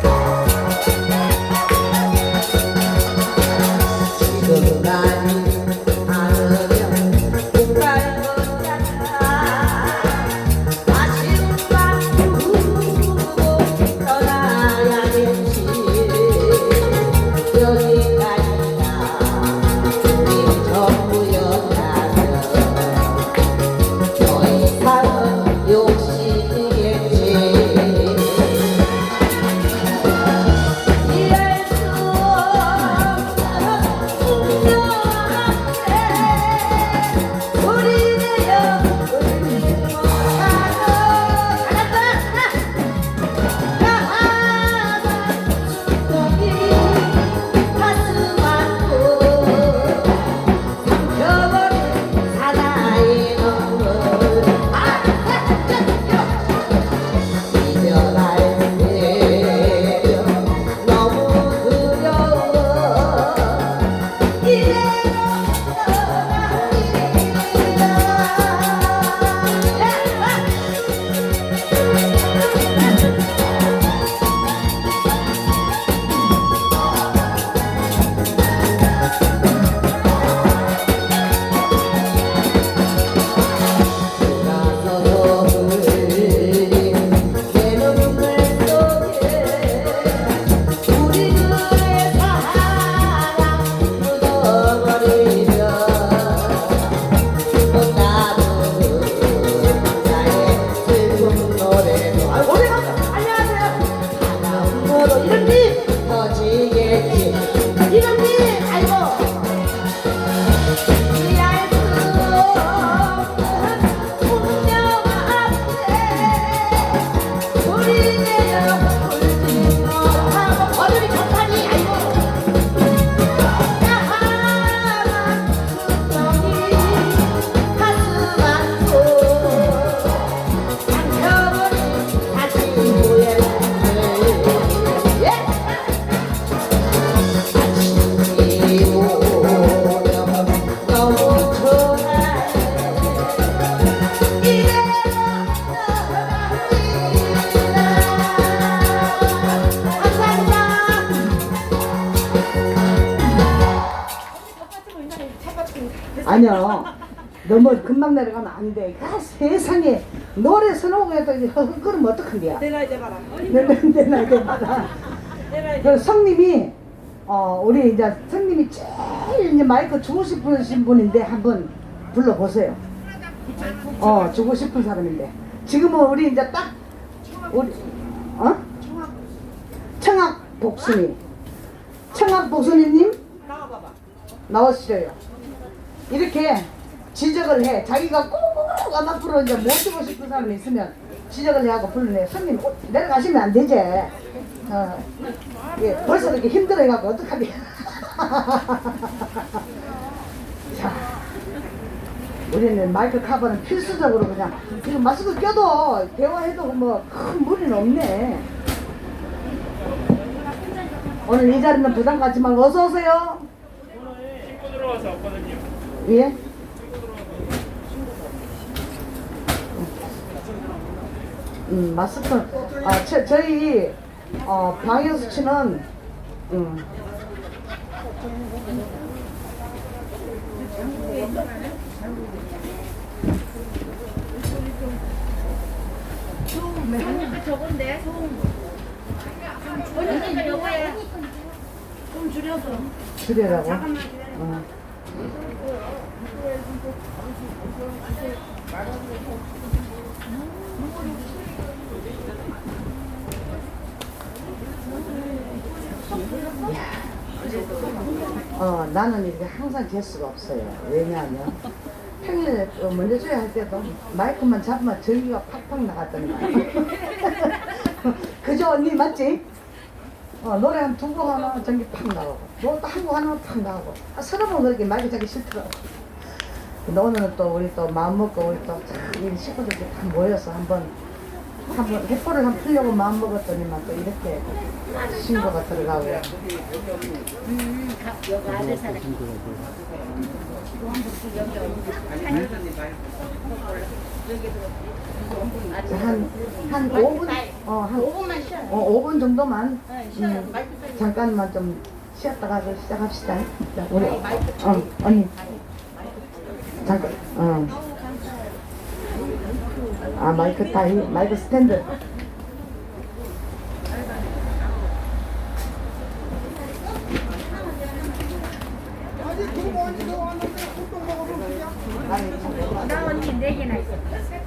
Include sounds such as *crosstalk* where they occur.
지 아니요. 너무 금방 내려가면 안 돼. 아, 세상에 노래 선호해도 헛걸으면 어떡한데야. 내가 이제 봐라. 내나 이제 봐라. 내가 그 성님이 어 우리 이제 성님이 제일 이제 마이크 주고 싶으신 분인데 한번 불러보세요. 어 주고 싶은 사람인데 지금은 우리 이제 딱 우리 어 청학 복순이 청학 복순이님 나와봐봐. 나오시래요. 이렇게 지적을 해. 자기가 꼭 앞으로 이제 모시고 싶은 사람이 있으면 지적을 해하고 불러내. 손님 꼭 내려가시면 안 되지. 어. 예, 벌써 이렇게 힘들어해갖고 어떡하니. *laughs* 자, 우리는 마이크 커버는 필수적으로 그냥 지금 마스크 껴도 대화해도 뭐 큰 무리는 없네. 오늘 이 자리는 부담 갖지 말고 어서 오세요. 신고 들어와서 왔거든요. 예? 음, 마스크, 아, 저, 저희, 어, 방역 수치는, 음, 저건데 소음. 언니가 여보야. 좀 줄여서. 줄여라고. 잠깐만 기다려. 어. 어, 나는 이렇게 항상 재수가 없어요. 왜냐하면 평일에 어, 먼저 줘야 할 때도 마이크만 잡으면 전기가 팍팍 나갔더니 *laughs* 그죠 언니 맞지? 어, 노래 한 두 곡 하면 전기 팍 나가고 노래 한곡 하면 팍 나가고 아, 서너 번 그렇게 마이크 잡기 싫더라고. 근데 오늘은 또 우리 또 마음 먹고 우리 또이 식구들이 다 모여서 한번 한번 햇보를 한번 풀려고 마음 먹었더니만 또 이렇게 신고가 들어가고 여기 아들 사람. 한, 한 5분? 어, 한 5분만 쉬어요. 어, 5분 정도만 네. 음. 잠깐만 좀 쉬었다가 또 시작합시다. 자, 우리 어, 언니 잠깐 어. 아 마이크 타이 마이크 스탠드.